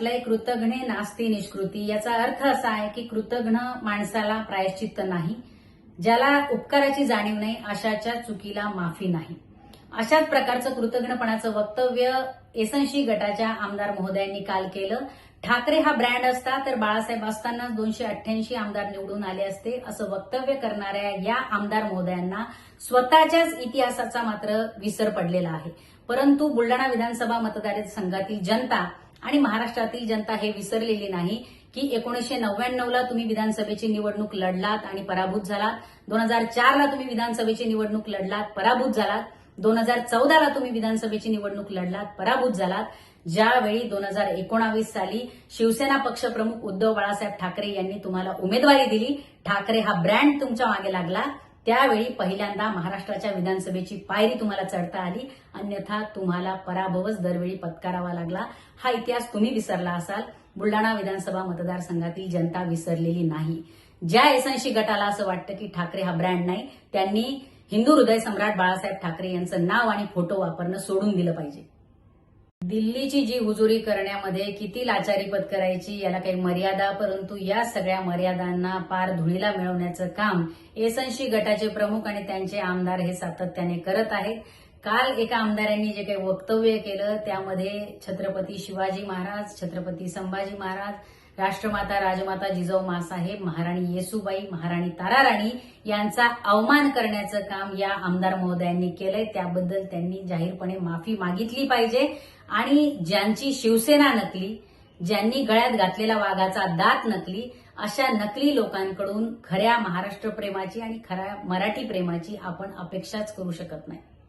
म्हटलंय कृतघ्ने नास्ती निष्कृती. याचा अर्थ असा आहे की कृतघ्न माणसाला प्रायश्चित्त नाही ज्याला उपकाराची जाणीव नाही अशाच्या चुकीला माफी नाही. अशाच प्रकारचं कृतज्ञपणाचं वक्तव्य एसऐंशी गटाच्या आमदार महोदयांनी काल केलं. ठाकरे हा ब्रँड असता तर बाळासाहेब असतानाच दोनशे अठ्ठ्याऐंशी आमदार निवडून आले असते असं वक्तव्य करणाऱ्या या आमदार महोदयांना स्वतःच्याच इतिहासाचा मात्र विसर पडलेला आहे. परंतु बुलडाणा विधानसभा मतदारसंघातील जनता आणि महाराष्ट्रातील जनता हे विसरलेली नाही की एकोणीसशे नव्याण्णवला तुम्ही विधानसभेची निवडणूक लढलात आणि पराभूत झालात. दोन हजार चारला तुम्ही विधानसभेची निवडणूक लढलात पराभूत झालात. दोन हजार चौदाला तुम्ही विधानसभेची निवडणूक लढलात पराभूत झालात. ज्यावेळी दोन हजार एकोणावीस साली शिवसेना पक्षप्रमुख उद्धव बाळासाहेब ठाकरे यांनी तुम्हाला उमेदवारी दिली ठाकरे हा ब्रँड तुमच्या मागे लागला. त्यावेळी पहिल्यांदा महाराष्ट्राच्या विधानसभेची पायरी तुम्हाला चढता आली. अन्यथा तुम्हाला पराभवच दरवेळी पत्करावा लागला. हा इतिहास तुम्ही विसरला असाल. बुलडाणा विधानसभा मतदारसंघातील जनता विसरलेली नाही. ज्या एसएनशी गटाला असं वाटतं की ठाकरे हा ब्रँड नाही त्यांनी हिंदू हृदय सम्राट बाळासाहेब ठाकरे यांचं नाव आणि फोटो वापरणं सोडून दिलं पाहिजे. दिल्लीची जी हुजुरी करण्यामध्ये किती लाचारी पत्करायची याला काही मर्यादा परंतु या सगळ्या मर्यादांना पार धुळीला मिळवण्याचं काम एसनशी गटाचे प्रमुख आणि त्यांचे आमदार हे सातत्याने करत आहेत. काल एका आमदारांनी जे काही वक्तव्य केलं त्यामध्ये छत्रपती शिवाजी महाराज छत्रपती संभाजी महाराज राष्ट्रमाता राजमाता जिजाऊ मासाहेब महाराणी येसुबाई महाराणी ताराराणी यांचा अवमान करण्याचं काम या आमदार महोदयांनी केलंय. त्याबद्दल त्यांनी जाहीरपणे माफी मागितली पाहिजे. आणि ज्यांची शिवसेना नकली ज्यांनी गळ्यात घातलेला वाघाचा दात नकली अशा नकली लोकांकडून खऱ्या महाराष्ट्र प्रेमाची आणि खऱ्या मराठी प्रेमाची आपण अपेक्षाच करू शकत नाही.